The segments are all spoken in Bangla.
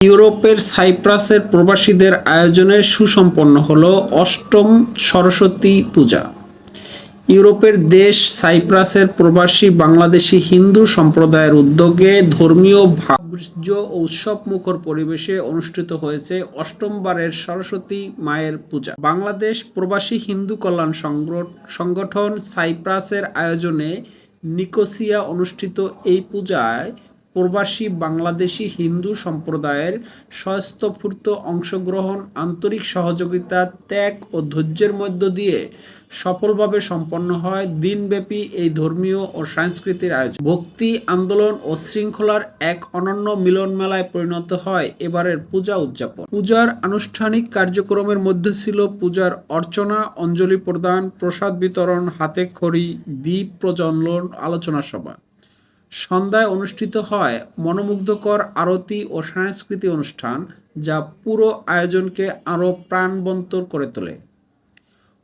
ইউরোপের সাইপ্রাসের প্রবাসীদের আয়োজনে সুসম্পন্ন হল অষ্টম সরস্বতী পূজা। ইউরোপের দেশ সাইপ্রাসের প্রবাসী বাংলাদেশি হিন্দু সম্প্রদায়ের উদ্যোগে ধর্মীয় ভাবর্য ও উৎসবমুখর পরিবেশে অনুষ্ঠিত হয়েছে অষ্টমবারের সরস্বতী মায়ের পূজা। বাংলাদেশ প্রবাসী হিন্দু কল্যাণ সংগঠন সাইপ্রাসের আয়োজনে নিকোসিয়া অনুষ্ঠিত এই পূজায় প্রবাসী বাংলাদেশি হিন্দু সম্প্রদায়ের স্বতঃস্ফূর্ত অংশগ্রহণ, আন্তরিক সহযোগিতা, ত্যাগ ও ধৈর্যের মধ্য দিয়ে সফলভাবে সম্পন্ন হয় দিনব্যাপী এই ধর্মীয় ও সাংস্কৃতিক আয়োজন। ভক্তি, আন্দোলন ও শৃঙ্খলার এক অনন্য মিলন মেলায় পরিণত হয় এবারের পূজা উদযাপন। পূজার আনুষ্ঠানিক কার্যক্রমের মধ্যে ছিল পূজার অর্চনা, অঞ্জলি প্রদান, প্রসাদ বিতরণ, হাতে খড়ি দ্বীপ প্রজ্বলন, আলোচনা সভা। সন্ধ্যায় অনুষ্ঠিত হয় মনোমুগ্ধকর আরতি ও সাংস্কৃতিক অনুষ্ঠান যা পুরো আয়োজনকে আরও প্রাণবন্ত করে তোলে।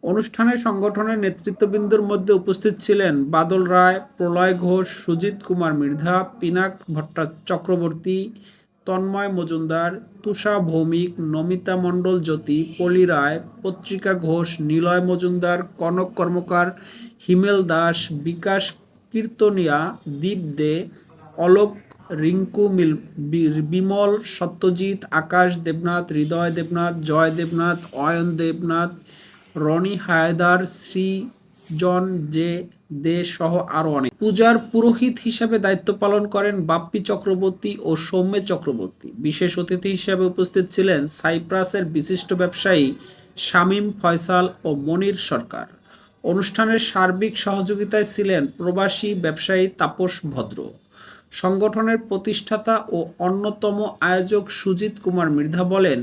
অনুষ্ঠানে সংগঠনের নেতৃত্ববৃন্দর মধ্যে উপস্থিত ছিলেন বাদল রায়, প্রলয় ঘোষ, সুজিত কুমার মৃধা পিনাক ভট্টা চক্রবর্তী, তন্ময় মজুমদার, তুষা ভৌমিক, নমিতা মণ্ডল জ্যোতি, পলি রায়, পত্রিকা ঘোষ, নিলয় মজুমদার, কনক কর্মকার, হিমেল দাস, বিকাশ কীর্তনিয়া দীপ দে অলোক রিঙ্কু মিল বিমল, সত্যজিৎ, আকাশ দেবনাথ, হৃদয় দেবনাথ, জয় দেবনাথ, অয়ন দেবনাথ, রনি হায়দার সৃজন জে দে সহ আরও অনেক। পূজার পুরোহিত হিসাবে দায়িত্ব পালন করেন বাপ্পি চক্রবর্তী ও সৌম্য চক্রবর্তী। বিশেষ অতিথি হিসাবে উপস্থিত ছিলেন সাইপ্রাসের বিশিষ্ট ব্যবসায়ী শামীম ফয়সাল ও মনির সরকার। অনুষ্ঠানের সার্বিক সহযোগিতায় ছিলেন প্রবাসী ব্যবসায়ী তাপস ভদ্র। সংগঠনের প্রতিষ্ঠাতা ও অন্যতম আয়োজক সুজিত কুমার মৃধা বলেন,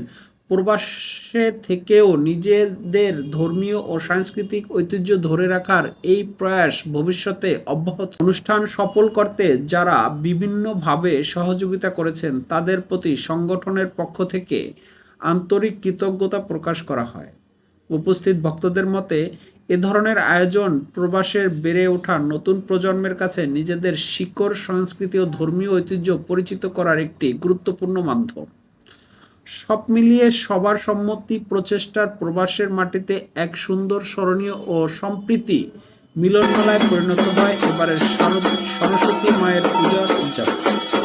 প্রবাসে থেকেও নিজেদের ধর্মীয় ও সাংস্কৃতিক ঐতিহ্য ধরে রাখার এই প্রয়াস ভবিষ্যতে অব্যাহত। অনুষ্ঠান সফল করতে যারা বিভিন্নভাবে সহযোগিতা করেছেন, তাদের প্রতি সংগঠনের পক্ষ থেকে আন্তরিক কৃতজ্ঞতা প্রকাশ করা হয়। উপস্থিত ভক্তদের মতে, এ ধরনের আয়োজন প্রবাসের বেড়ে ওঠা নতুন প্রজন্মের কাছে নিজেদের শিকড়, সংস্কৃতি ও ধর্মীয় ঐতিহ্য পরিচিত করার একটি গুরুত্বপূর্ণ মাধ্যম। সব মিলিয়ে সবার সম্মতি প্রচেষ্টার প্রবাসের মাটিতে এক সুন্দর স্মরণীয় ও সম্প্রীতি মিলনমেলায় পরিণত হয় এবারের সরস্বতী মায়ের পূজার উদযাপন।